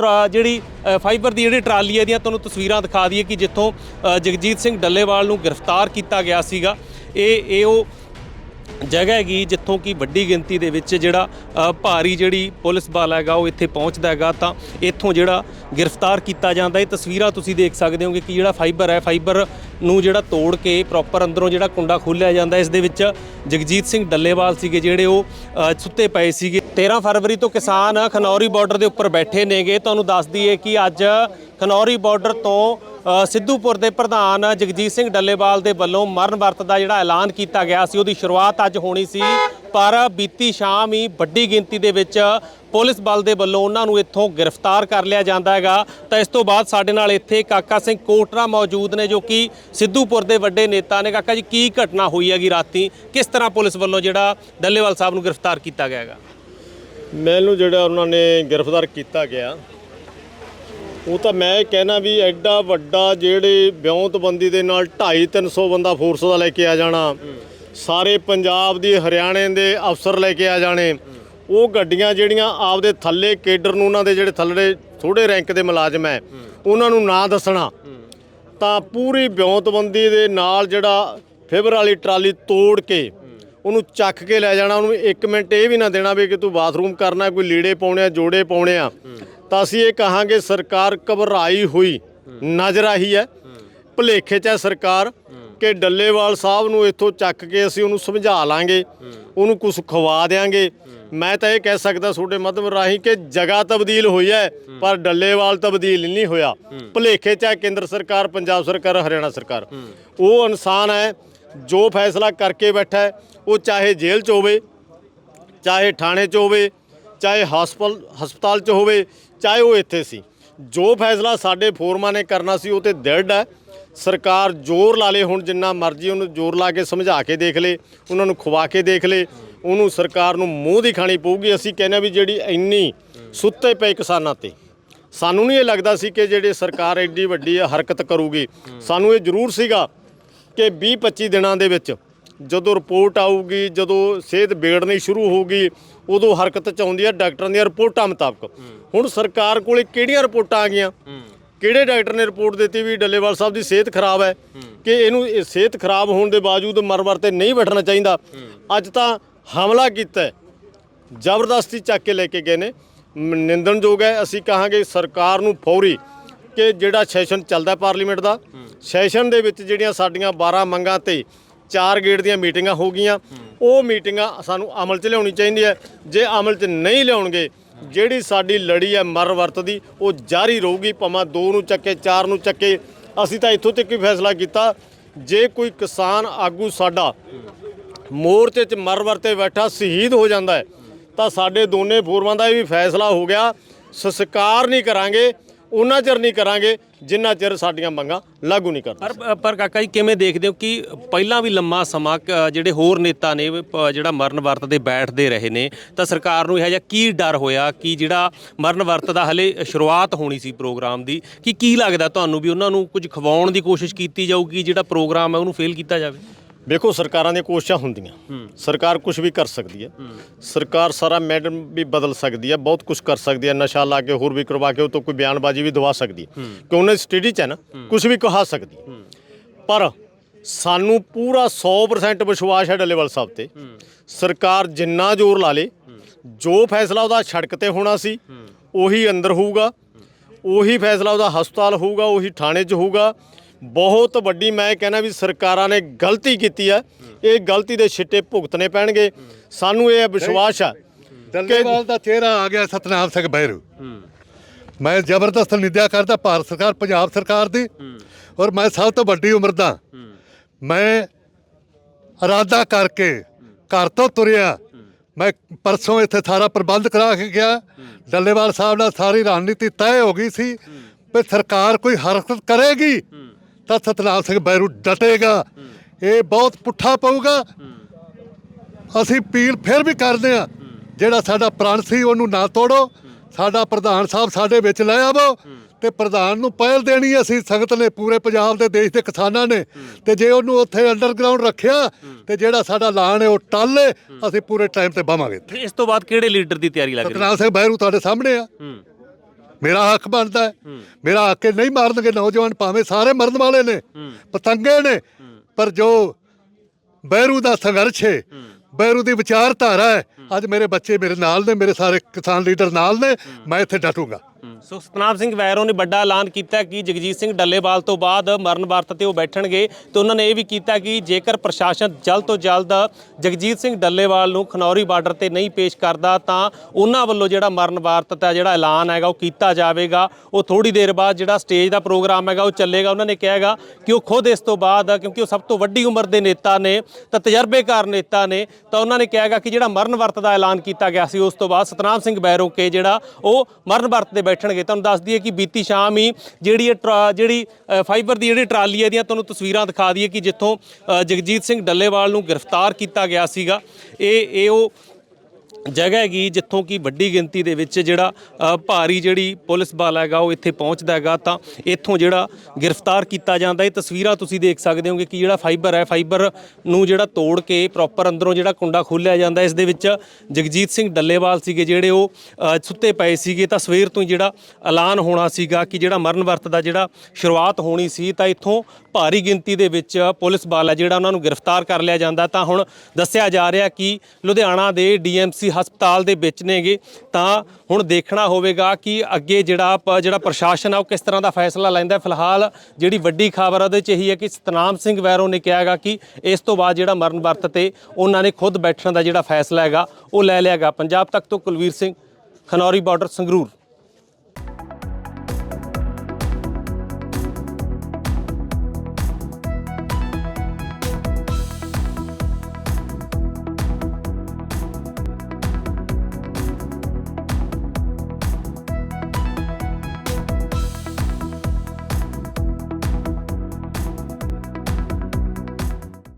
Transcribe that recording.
ਜਿਹੜੀ ਫਾਈਬਰ ਦੀ ਜਿਹੜੀ ਟਰਾਲੀ ਹੈ ਦੀਆਂ ਤੁਹਾਨੂੰ ਤਸਵੀਰਾਂ ਦਿਖਾ ਦਈਏ ਕਿ ਜਿੱਥੋਂ ਜਗਜੀਤ ਸਿੰਘ ਡੱਲੇਵਾਲ ਨੂੰ ਗ੍ਰਿਫਤਾਰ ਕੀਤਾ ਗਿਆ ਸੀਗਾ। ਇਹ ਇਹ ਉਹ ਜਗ੍ਹਾ ਹੈਗੀ ਜਿੱਥੋਂ ਕਿ ਵੱਡੀ ਗਿਣਤੀ ਦੇ ਵਿੱਚ ਜਿਹੜਾ ਭਾਰੀ ਜਿਹੜੀ ਪੁਲਿਸ ਬਲ ਹੈਗਾ ਉਹ ਇੱਥੇ ਪਹੁੰਚਦਾ ਹੈਗਾ, ਤਾਂ ਇੱਥੋਂ ਜਿਹੜਾ ਗ੍ਰਿਫਤਾਰ ਕੀਤਾ ਜਾਂਦਾ। ਇਹ ਤਸਵੀਰਾਂ ਤੁਸੀਂ ਦੇਖ ਸਕਦੇ ਹੋਗੇ ਕਿ ਜਿਹੜਾ ਫਾਈਬਰ ਹੈ, ਫਾਈਬਰ ਨੂੰ ਜਿਹੜਾ ਤੋੜ ਕੇ ਪ੍ਰੋਪਰ ਅੰਦਰੋਂ ਜਿਹੜਾ ਕੁੰਡਾ ਖੋਲ੍ਹਿਆ ਜਾਂਦਾ। ਇਸ ਦੇ ਵਿੱਚ ਜਗਜੀਤ ਸਿੰਘ ਡੱਲੇਵਾਲ ਸੀਗੇ ਜਿਹੜੇ ਉਹ ਸੁੱਤੇ ਪਏ ਸੀਗੇ। 13 ਫਰਵਰੀ ਤੋਂ ਕਿਸਾਨ ਖਨੌਰੀ ਬਾਰਡਰ ਦੇ ਉੱਪਰ ਬੈਠੇ ਨੇਗੇ। ਤੁਹਾਨੂੰ ਦੱਸ ਦਈਏ ਕਿ ਅੱਜ ਖਨੌਰੀ ਬਾਰਡਰ ਤੋਂ ਸਿੱਧੂਪੁਰ ਦੇ ਪ੍ਰਧਾਨ ਜਗਜੀਤ ਸਿੰਘ ਡੱਲੇਵਾਲ ਦੇ ਵੱਲੋਂ ਮਰਨ ਵਰਤ ਦਾ ਜਿਹੜਾ ਐਲਾਨ ਕੀਤਾ ਗਿਆ ਸੀ, ਉਹਦੀ ਸ਼ੁਰੂਆਤ ਅੱਜ ਹੋਣੀ ਸੀ, ਪਰ ਬੀਤੀ ਸ਼ਾਮ ਹੀ ਵੱਡੀ ਗਿਣਤੀ ਦੇ ਵਿੱਚ ਪੁਲਿਸ ਬਲ ਦੇ ਵੱਲੋਂ ਉਹਨਾਂ ਨੂੰ ਇੱਥੋਂ ਗ੍ਰਿਫਤਾਰ ਕਰ ਲਿਆ ਜਾਂਦਾ ਹੈਗਾ। ਤਾਂ ਇਸ ਤੋਂ ਬਾਅਦ ਸਾਡੇ ਨਾਲ ਇੱਥੇ ਕਾਕਾ ਸਿੰਘ ਕੋਟਰਾ ਮੌਜੂਦ ਨੇ, ਜੋ ਕਿ ਸਿੱਧੂਪੁਰ ਦੇ ਵੱਡੇ ਨੇਤਾ ਨੇ। ਕਾਕਾ ਜੀ, ਕੀ ਘਟਨਾ ਹੋਈ ਹੈਗੀ ਰਾਤੀ? ਕਿਸ ਤਰ੍ਹਾਂ ਪੁਲਿਸ ਵੱਲੋਂ ਜਿਹੜਾ ਡੱਲੇਵਾਲ ਸਾਹਿਬ ਨੂੰ ਗ੍ਰਿਫਤਾਰ ਕੀਤਾ ਗਿਆ ਹੈਗਾ? ਮੈਨੂੰ ਜਿਹੜਾ ਉਹਨਾਂ ਨੇ ਗ੍ਰਿਫਤਾਰ ਕੀਤਾ ਗਿਆ ਉਹ ਤਾਂ ਮੈਂ ਕਹਿਣਾ ਵੀ ਐਡਾ ਵੱਡਾ ਜਿਹੜੇ ਵਿਉਂਤਬੰਦੀ ਦੇ ਨਾਲ 2.5 300 ਬੰਦਾ ਫੋਰਸ ਦਾ ਲੈ ਕੇ ਆ ਜਾਣਾ, ਸਾਰੇ ਪੰਜਾਬ ਦੀ ਹਰਿਆਣੇ ਦੇ ਅਫਸਰ ਲੈ ਕੇ ਆ ਜਾਣੇ, ਉਹ ਗੱਡੀਆਂ ਜਿਹੜੀਆਂ ਆਪਦੇ ਥੱਲੇ ਕੇਡਰ ਨੂੰ ਉਹਨਾਂ ਦੇ ਜਿਹੜੇ ਥੱਲੇ ਥੋੜੇ ਰੈਂਕ ਦੇ ਮੁਲਾਜ਼ਮ ਹੈ, ਉਹਨਾਂ ਨੂੰ ਨਾ ਦੱਸਣਾ। ਤਾਂ ਪੂਰੀ ਵਿਉਂਤਬੰਦੀ ਦੇ ਨਾਲ ਜਿਹੜਾ ਫਿਬਰ ਵਾਲੀ ਟਰਾਲੀ ਤੋੜ ਕੇ ਉਹਨੂੰ ਚੱਕ ਕੇ ਲੈ ਜਾਣਾ, ਉਹਨੂੰ 1 ਮਿੰਟ ਇਹ ਵੀ ਨਾ ਦੇਣਾ ਵੀ ਕਿ ਤੂੰ ਬਾਥਰੂਮ ਕਰਨਾ, ਕੋਈ ਲੀੜੇ ਪਾਉਣੇ ਆ, ਜੋੜੇ ਪਾਉਣੇ ਆ। ਤਾਂ ਅਸੀਂ ਇਹ ਕਹਾਂਗੇ ਸਰਕਾਰ ਘਬਰਾਈ ਹੋਈ ਨਜ਼ਰ ਆਹੀ ਹੈ। ਭੁਲੇਖੇ 'ਚ ਹੈ ਸਰਕਾਰ ਕਿ ਡੱਲੇਵਾਲ ਸਾਹਿਬ ਨੂੰ ਇੱਥੋਂ ਚੱਕ ਕੇ ਅਸੀਂ ਉਹਨੂੰ ਸਮਝਾ ਲਾਂਗੇ, ਉਹਨੂੰ ਕੁਝ ਖਵਾ ਦੇਾਂਗੇ ਮੈਂ ਤਾਂ ਇਹ ਕਹਿ ਸਕਦਾ ਤੁਹਾਡੇ ਮਾਧਿਅਮ ਰਾਹੀਂ ਕਿ ਜਗ੍ਹਾ ਤਬਦੀਲ ਹੋਈ ਹੈ, ਪਰ ਡੱਲੇਵਾਲ ਤਬਦੀਲ ਨਹੀਂ ਹੋਇਆ। ਭੁਲੇਖੇ 'ਚ ਹੈ ਕੇਂਦਰ ਸਰਕਾਰ, ਪੰਜਾਬ ਸਰਕਾਰ, ਹਰਿਆਣਾ ਸਰਕਾਰ। ਉਹ ਇਨਸਾਨ ਹੈ, ਜੋ ਫੈਸਲਾ ਕਰਕੇ ਬੈਠਾ ਹੈ, ਉਹ ਚਾਹੇ ਜੇਲ੍ਹ 'ਚ ਹੋਵੇ, ਚਾਹੇ ਥਾਣੇ 'ਚ ਹੋਵੇ, ਚਾਹੇ ਹਸਪਤਾਲ ਹਸਪਤਾਲ 'ਚ ਹੋਵੇ ਚਾਹੇ ਉਹ ਇੱਥੇ ਸੀ। ਜੋ ਫੈਸਲਾ ਸਾਡੇ ਫੋਰਮਾਂ ਨੇ ਕਰਨਾ ਸੀ, ਉਹ ਤੇ ਦ੍ਰਿੜ ਹੈ। ਸਰਕਾਰ ਜ਼ੋਰ ਲਾ ਲੇ, ਹੁਣ ਜਿੰਨਾ ਮਰਜ਼ੀ ਉਹਨੂੰ ਜ਼ੋਰ ਲਾ ਕੇ ਸਮਝਾ ਕੇ ਦੇਖ ਲੇ, ਉਹਨਾਂ ਨੂੰ ਖਵਾ ਕੇ ਦੇਖ ਲੇ, ਉਹਨੂੰ ਸਰਕਾਰ ਨੂੰ ਮੂੰਹ ਦੀ ਖਾਣੀ ਪਊਗੀ। ਅਸੀਂ ਕਹਿੰਦੇ ਹਾਂ ਵੀ ਜਿਹੜੀ ਇੰਨੀ ਸੁੱਤੇ ਪਏ ਕਿਸਾਨਾਂ ਤੇ, ਸਾਨੂੰ ਨਹੀਂ ਇਹ ਲੱਗਦਾ ਸੀ ਕਿ ਜਿਹੜੇ ਸਰਕਾਰ ਐਡੀ ਵੱਡੀ ਹਰਕਤ ਕਰੂਗੀ। ਸਾਨੂੰ ਇਹ ਜ਼ਰੂਰ ਸੀਗਾ ਕਿ 20 25 ਦਿਨਾਂ ਦੇ ਵਿੱਚ ਜਦੋਂ ਰਿਪੋਰਟ ਆਊਗੀ, ਜਦੋਂ ਸਿਹਤ ਵਿਗੜਨੀ ਸ਼ੁਰੂ ਹੋਊਗੀ ਉਦੋਂ ਹਰਕਤ ਚ ਆਉਂਦੀ ਹੈ ਡਾਕਟਰਾਂ ਦੀਆਂ ਰਿਪੋਰਟਾਂ ਮੁਤਾਬਕ। ਹੁਣ ਸਰਕਾਰ ਕੋਲੇ ਕਿਹੜੀਆਂ ਰਿਪੋਰਟਾਂ ਆ ਗਈਆਂ? ਕਿਹੜੇ ਡਾਕਟਰ ਨੇ ਰਿਪੋਰਟ ਦਿੱਤੀ ਵੀ ਡੱਲੇਵਾਲ ਸਾਹਿਬ ਦੀ ਸਿਹਤ ਖਰਾਬ ਹੈ? ਕਿ ਇਹਨੂੰ ਇਹ ਸਿਹਤ ਖਰਾਬ ਹੋਣ ਦੇ ਬਾਵਜੂਦ ਮਰ-ਮਰ ਤੇ ਨਹੀਂ ਬੈਠਣਾ ਚਾਹੀਦਾ? ਅੱਜ ਤਾਂ ਹਮਲਾ ਕੀਤਾ ਹੈ। ਜ਼ਬਰਦਸਤੀ ਚੱਕ ਕੇ ਲੈ ਕੇ ਗਏ ਨੇ। ਨਿੰਦਣਯੋਗ ਹੈ। ਅਸੀਂ ਕਹਾਂਗੇ ਸਰਕਾਰ ਨੂੰ ਫੌਰੀ ਕਿ ਜਿਹੜਾ ਸੈਸ਼ਨ ਚੱਲਦਾ ਪਾਰਲੀਮੈਂਟ ਦਾ ਸੈਸ਼ਨ ਦੇ ਵਿੱਚ ਜਿਹੜੀਆਂ ਸਾਡੀਆਂ 12 ਮੰਗਾਂ ਤੇ ਚਾਰ ਗੇੜ ਦੀਆਂ ਮੀਟਿੰਗਾਂ ਹੋ ਗਈਆਂ। ਉਹ ਮੀਟਿੰਗਾਂ ਸਾਨੂੰ ਅਮਲ 'ਚ ਲਿਆਉਣੀ ਚਾਹੀਦੀ ਹੈ। ਜੇ ਅਮਲ 'ਚ ਨਹੀਂ ਲਿਆਉਣਗੇ, ਜਿਹੜੀ ਸਾਡੀ ਲੜੀ ਹੈ ਮਰ ਵਰਤ ਦੀ ਉਹ ਜਾਰੀ ਰਹੂਗੀ, ਭਾਵੇਂ ਦੋ ਨੂੰ ਚੱਕੇ, ਚਾਰ ਨੂੰ ਚੱਕੇ। ਅਸੀਂ ਤਾਂ ਇੱਥੋਂ ਤੱਕ ਹੀ ਫੈਸਲਾ ਕੀਤਾ, ਜੇ ਕੋਈ ਕਿਸਾਨ ਆਗੂ ਸਾਡਾ ਮੋਰਚੇ 'ਚ ਮਰ ਵਰਤੇ ਬੈਠਾ, ਸ਼ਹੀਦ ਹੋ ਜਾਂਦਾ ਹੈ, ਤਾਂ ਸਾਡੇ ਦੋਨੇ ਫੋਰਮਾਂ ਦਾ ਇਹ ਵੀ ਫੈਸਲਾ ਹੋ ਗਿਆ। ਸਸਕਾਰ ਨਹੀਂ ਕਰਾਂਗੇ, ਉਹਨਾਂ ਚਿਰ ਨਹੀਂ ਕਰਾਂਗੇ। ਜਿੰਨਾ ਚਿਰ ਸਾਡੀਆਂ ਮੰਗਾਂ ਲਾਗੂ ਨਹੀਂ ਕਰਦੇ ਪਰ ਪਰ ਕਾਕਾ ਜੀ, ਕਿਵੇਂ ਦੇਖਦੇ ਹੋ ਕਿ ਪਹਿਲਾਂ ਵੀ ਲੰਮਾ ਸਮਾਂ, ਕ- ਜਿਹੜੇ ਹੋਰ ਨੇਤਾ ਨੇ, ਪ- ਜਿਹੜਾ ਮਰਨ ਵਰਤ ਦੇ ਬੈਠਦੇ ਰਹੇ ਨੇ, ਤਾਂ ਸਰਕਾਰ ਨੂੰ ਇਹੋ ਜਿਹਾ ਕੀ ਡਰ ਹੋਇਆ ਕਿ ਜਿਹੜਾ ਮਰਨ ਵਰਤ ਦਾ ਹਲੇ ਸ਼ੁਰੂਆਤ ਹੋਣੀ ਸੀ ਪ੍ਰੋਗਰਾਮ ਦੀ, ਕਿ ਕੀ ਲੱਗਦਾ ਤੁਹਾਨੂੰ ਵੀ ਉਹਨਾਂ ਨੂੰ ਕੁਝ ਖਵਾਉਣ ਦੀ ਕੋਸ਼ਿਸ਼ ਕੀਤੀ ਜਾਊਗੀ, ਜਿਹੜਾ ਪ੍ਰੋਗਰਾਮ ਹੈ ਉਹਨੂੰ ਫੇਲ ਕੀਤਾ ਜਾਵੇ? ਵੇਖੋ ਸਰਕਾਰਾਂ ਦੀਆਂ ਕੋਸ਼ਿਸ਼ਾਂ ਹੁੰਦੀਆਂ। ਸਰਕਾਰ ਕੁਝ ਵੀ ਕਰ ਸਕਦੀ ਹੈ। ਸਰਕਾਰ ਸਾਰਾ ਮੈਡਮ ਵੀ ਬਦਲ ਸਕਦੀ ਹੈ ਬਹੁਤ ਕੁਝ ਕਰ ਸਕਦੀ ਹੈ ਨਸ਼ਾ ਲਾ ਕੇ ਹੋਰ ਵੀ ਕਰਵਾ ਕੇ ਉਹ ਤੋਂ ਕੋਈ ਬਿਆਨਬਾਜ਼ੀ ਵੀ ਦਵਾ ਸਕਦੀ ਹੈ। ਕਿ ਉਹਨੇ ਸਟੱਡੀ ਚ ਹੈ ਨਾ ਕੁਝ ਵੀ ਕਹਾ ਸਕਦੀ ਹੈ। ਪਰ ਸਾਨੂੰ ਪੂਰਾ 100% ਵਿਸ਼ਵਾਸ ਹੈ ਡੱਲੇਵਾਲ ਸਾਹਿਬ ਤੇ। ਸਰਕਾਰ ਜਿੰਨਾ ਜ਼ੋਰ ਲਾ ਲੇ ਜੋ ਫੈਸਲਾ ਉਹਦਾ ਸੜਕ ਤੇ ਹੋਣਾ ਸੀ ਉਹੀ ਅੰਦਰ ਹੋਊਗਾ। ਉਹੀ ਫੈਸਲਾ ਉਹਦਾ ਹਸਪਤਾਲ ਹੋਊਗਾ ਉਹੀ ਥਾਣੇ 'ਚ ਹੋਊਗਾ। ਬਹੁਤ ਵੱਡੀ ਮੈਂ ਕਹਿੰਦਾ ਵੀ ਸਰਕਾਰਾਂ ਨੇ ਗਲਤੀ ਕੀਤੀ ਹੈ ਇਹ ਗਲਤੀ ਦੇ ਛਿੱਟੇ ਭੁਗਤਣੇ ਪੈਣਗੇ। ਸਾਨੂੰ ਇਹ ਵਿਸ਼ਵਾਸ ਹੈ ਡੱਲੇਵਾਲ ਦਾ ਚਿਹਰਾ ਆ ਗਿਆ ਸਤਨਾਮ ਸਿੰਘ ਬਹਿਰੂ। ਮੈਂ ਜ਼ਬਰਦਸਤ ਨਿੰਦਿਆ ਕਰਦਾ ਭਾਰਤ ਸਰਕਾਰ ਪੰਜਾਬ ਸਰਕਾਰ ਦੀ। ਔਰ ਮੈਂ ਸਭ ਤੋਂ ਵੱਡੀ ਉਮਰ ਦਾ। ਮੈਂ ਇਰਾਦਾ ਕਰਕੇ ਘਰ ਤੋਂ ਤੁਰਿਆ। ਮੈਂ ਪਰਸੋਂ ਇੱਥੇ ਸਾਰਾ ਪ੍ਰਬੰਧ ਕਰਾ ਕੇ ਗਿਆ। ਡੱਲੇਵਾਲ ਸਾਹਿਬ ਨਾਲ ਸਾਰੀ ਰਣਨੀਤੀ ਤੈਅ ਹੋ ਗਈ ਸੀ ਵੀ ਸਰਕਾਰ ਕੋਈ ਹਰਕਤ ਕਰੇਗੀ। ਤਾਂ ਸਤਨਾਮ ਸਿੰਘ ਬਹਿਰੂ ਡਟੇਗਾ। ਇਹ ਬਹੁਤ ਪੁੱਠਾ ਪਊਗਾ। ਅਸੀਂ ਅਪੀਲ ਫਿਰ ਵੀ ਕਰਦੇ ਆ ਜਿਹੜਾ ਸਾਡਾ ਪ੍ਰਣ ਸੀ ਉਹਨੂੰ ਨਾ ਤੋੜੋ। ਸਾਡਾ ਪ੍ਰਧਾਨ ਸਾਹਿਬ ਸਾਡੇ ਵਿੱਚ ਲੈ ਆਵੋ ਤੇ ਪ੍ਰਧਾਨ ਨੂੰ ਪਹਿਲ ਦੇਣੀ ਅਸੀਂ ਸੰਗਤ ਨੇ ਪੂਰੇ ਪੰਜਾਬ ਦੇ ਦੇਸ਼ ਦੇ ਕਿਸਾਨਾਂ ਨੇ ਤੇ ਜੇ ਉਹਨੂੰ ਉੱਥੇ ਅੰਡਰਗਰਾਉਂਡ ਰੱਖਿਆ ਤੇ ਜਿਹੜਾ ਸਾਡਾ ਐਲਾਨ ਹੈ ਉਹ ਟਾਲੇ ਅਸੀਂ ਪੂਰੇ ਟਾਈਮ ਤੇ ਬਾਵਾਂਗੇ ਇਸ ਤੋਂ ਬਾਅਦ ਕਿਹੜੇ ਲੀਡਰ ਦੀ ਤਿਆਰੀ ਲੱਗ ਰਹੀ ਹੈ? ਸਤਨਾਮ ਸਿੰਘ ਬਹਿਰੂ ਤੁਹਾਡੇ ਸਾਹਮਣੇ ਆ। ਮੇਰਾ ਹੱਕ ਬਣਦਾ ਹੈ। ਮੇਰਾ ਹੱਕ ਹੈ ਨਹੀਂ ਮਾਰਨਗੇ ਨੌਜਵਾਨ ਭਾਵੇਂ ਸਾਰੇ ਮਰਨ ਵਾਲੇ ਨੇ ਪਤੰਗੇ ਨੇ ਪਰ ਜੋ ਬਹਿਰੂ ਦਾ ਸੰਘਰਸ਼ ਹੈ ਬਹਿਰੂ ਦੀ ਵਿਚਾਰਧਾਰਾ ਹੈ ਅੱਜ ਮੇਰੇ ਬੱਚੇ ਮੇਰੇ ਨਾਲ ਨੇ ਮੇਰੇ ਸਾਰੇ ਕਿਸਾਨ ਲੀਡਰ ਨਾਲ ਨੇ ਮੈਂ ਇੱਥੇ ਡਟੂੰਗਾ। ਸੋ ਸਤਨਾਮ ਸਿੰਘ ਵੈਰੋ ਨੇ ਵੱਡਾ ਐਲਾਨ ਕੀਤਾ ਕਿ ਜਗਜੀਤ ਸਿੰਘ ਡੱਲੇਵਾਲ ਤੋਂ ਬਾਅਦ ਮਰਨ ਵਰਤ ਤੇ ਉਹ ਬੈਠਣਗੇ ਤੇ ਉਹਨਾਂ ਨੇ ਇਹ ਵੀ ਕੀਤਾ ਕਿ ਜੇਕਰ ਪ੍ਰਸ਼ਾਸਨ ਜਲਦ ਤੋਂ ਜਲਦ ਜਗਜੀਤ ਸਿੰਘ ਡੱਲੇਵਾਲ ਨੂੰ ਖਨੌਰੀ ਬਾਰਡਰ ਤੇ ਨਹੀਂ ਪੇਸ਼ ਕਰਦਾ ਤਾਂ ਉਹਨਾਂ ਵੱਲੋਂ ਜਿਹੜਾ ਮਰਨ ਵਰਤ ਦਾ ਜਿਹੜਾ ਐਲਾਨ ਹੈਗਾ ਉਹ ਕੀਤਾ ਜਾਵੇਗਾ। ਉਹ ਥੋੜੀ ਦੇਰ ਬਾਅਦ ਜਿਹੜਾ ਸਟੇਜ ਦਾ ਪ੍ਰੋਗਰਾਮ ਹੈਗਾ ਉਹ ਚੱਲੇਗਾ। ਉਹਨਾਂ ਨੇ ਕਿਹਾਗਾ ਕਿ ਉਹ ਖੁਦ ਇਸ ਤੋਂ ਬਾਅਦ ਕਿਉਂਕਿ ਉਹ ਸਭ ਤੋਂ ਵੱਡੀ ਉਮਰ ਦੇ ਨੇਤਾ ਨੇ ਤਾਂ ਤਜਰਬੇਕਾਰ ਨੇਤਾ ਨੇ ਤਾਂ ਉਹਨਾਂ ਨੇ ਕਿਹਾਗਾ ਕਿ ਜਿਹੜਾ ਮਰਨ ਵਰਤ ਦਾ ਐਲਾਨ ਕੀਤਾ ਗਿਆ ਸੀ ਉਸ ਤੋਂ ਬਾਅਦ ਸਤਨਾਮ ਸਿੰਘ ਬੈਰੋਕੇ ਜਿਹੜਾ ਉਹ ਮਰਨ ਵਰਤ ਤੇ ਬੈਠਣ ਬੈਠਣਗੇ ਤੁਹਾਨੂੰ ਦੱਸ ਦਈਏ ਕਿ ਬੀਤੀ ਸ਼ਾਮ ਹੀ ਜਿਹੜੀ ਇਹ ਟਰਾ- ਜਿਹੜੀ ਫਾਈਬਰ ਦੀ ਜਿਹੜੀ ਟਰਾਲੀ ਹੈ ਦੀਆਂ ਤੁਹਾਨੂੰ ਤਸਵੀਰਾਂ ਦਿਖਾ ਦਈਏ ਕਿ ਜਿੱਥੋਂ ਜਗਜੀਤ ਸਿੰਘ ਡੱਲੇਵਾਲ ਨੂੰ ਗ੍ਰਿਫਤਾਰ ਕੀਤਾ ਗਿਆ ਸੀਗਾ। ਇਹ ਇਹ ਉਹ ਜਗ੍ਹਾ ਹੈਗੀ ਜਿੱਥੋਂ ਕਿ ਵੱਡੀ ਗਿਣਤੀ ਦੇ ਵਿੱਚ ਜਿਹੜਾ ਭਾਰੀ ਜਿਹੜੀ ਪੁਲਿਸ ਬਲ ਹੈਗਾ ਉਹ ਇੱਥੇ ਪਹੁੰਚਦਾ ਹੈਗਾ। ਤਾਂ ਇੱਥੋਂ ਜਿਹੜਾ ਗ੍ਰਿਫਤਾਰ ਕੀਤਾ ਜਾਂਦਾ। ਇਹ ਤਸਵੀਰਾਂ ਤੁਸੀਂ ਦੇਖ ਸਕਦੇ ਹੋਗੇ ਕਿ ਜਿਹੜਾ ਫਾਈਬਰ ਹੈ, ਫਾਈਬਰ ਨੂੰ ਜਿਹੜਾ ਤੋੜ ਕੇ ਪ੍ਰੋਪਰ ਅੰਦਰੋਂ ਜਿਹੜਾ ਕੁੰਡਾ ਖੋਲ੍ਹਿਆ ਜਾਂਦਾ। ਇਸ ਦੇ ਵਿੱਚ ਜਗਜੀਤ ਸਿੰਘ ਡੱਲੇਵਾਲ ਸੀਗੇ ਜਿਹੜੇ ਉਹ ਸੁੱਤੇ ਪਏ ਸੀਗੇ। ਤਾਂ ਸਵੇਰ ਤੋਂ ਹੀ ਜਿਹੜਾ ਐਲਾਨ ਹੋਣਾ ਸੀਗਾ ਕਿ ਜਿਹੜਾ ਮਰਨ ਵਰਤ ਦਾ ਜਿਹੜਾ ਸ਼ੁਰੂਆਤ ਹੋਣੀ ਸੀ, ਤਾਂ ਇੱਥੋਂ ਭਾਰੀ ਗਿਣਤੀ ਦੇ ਵਿੱਚ ਪੁਲਿਸ ਬਲ ਹੈ ਜਿਹੜਾ ਉਹਨਾਂ ਨੂੰ ਗ੍ਰਿਫਤਾਰ ਕਰ ਲਿਆ ਜਾਂਦਾ। ਤਾਂ ਹੁਣ ਦੱਸਿਆ ਜਾ ਰਿਹਾ ਕਿ ਲੁਧਿਆਣਾ ਦੇ ਡੀਐਮਸੀ ਹਸਪਤਾਲ ਦੇ ਵਿੱਚ ਨੇਗੇ, ਤਾਂ ਹੁਣ ਦੇਖਣਾ ਹੋਵੇਗਾ ਕਿ ਅੱਗੇ ਜਿਹੜਾ ਪ- ਜਿਹੜਾ ਪ੍ਰਸ਼ਾਸਨ ਆ, ਉਹ ਕਿਸ ਤਰ੍ਹਾਂ ਦਾ ਫੈਸਲਾ ਲੈਂਦਾ ਫਿਲਹਾਲ ਜਿਹੜੀ ਵੱਡੀ ਖਬਰ ਉਹਦੇ ਚ ਇਹੀ ਹੈ ਕਿ ਸਤਨਾਮ ਸਿੰਘ ਵੈਰੋ ਨੇ ਕਿਹਾਗਾ ਕਿ ਇਸ ਤੋਂ ਬਾਅਦ ਜਿਹੜਾ ਮਰਨ ਵਰਤ ਤੇ ਉਹਨਾਂ ਨੇ ਖੁਦ ਬੈਠਣ ਦਾ ਜਿਹੜਾ ਫੈਸਲਾ ਹੈਗਾ, ਉਹ ਲੈ ਲਿਆਗਾ ਪੰਜਾਬ ਤੱਕ ਤੋਂ ਕੁਲਵੀਰ ਸਿੰਘ, ਖਨੌਰੀ ਬਾਰਡਰ ਸੰਗਰੂਰ।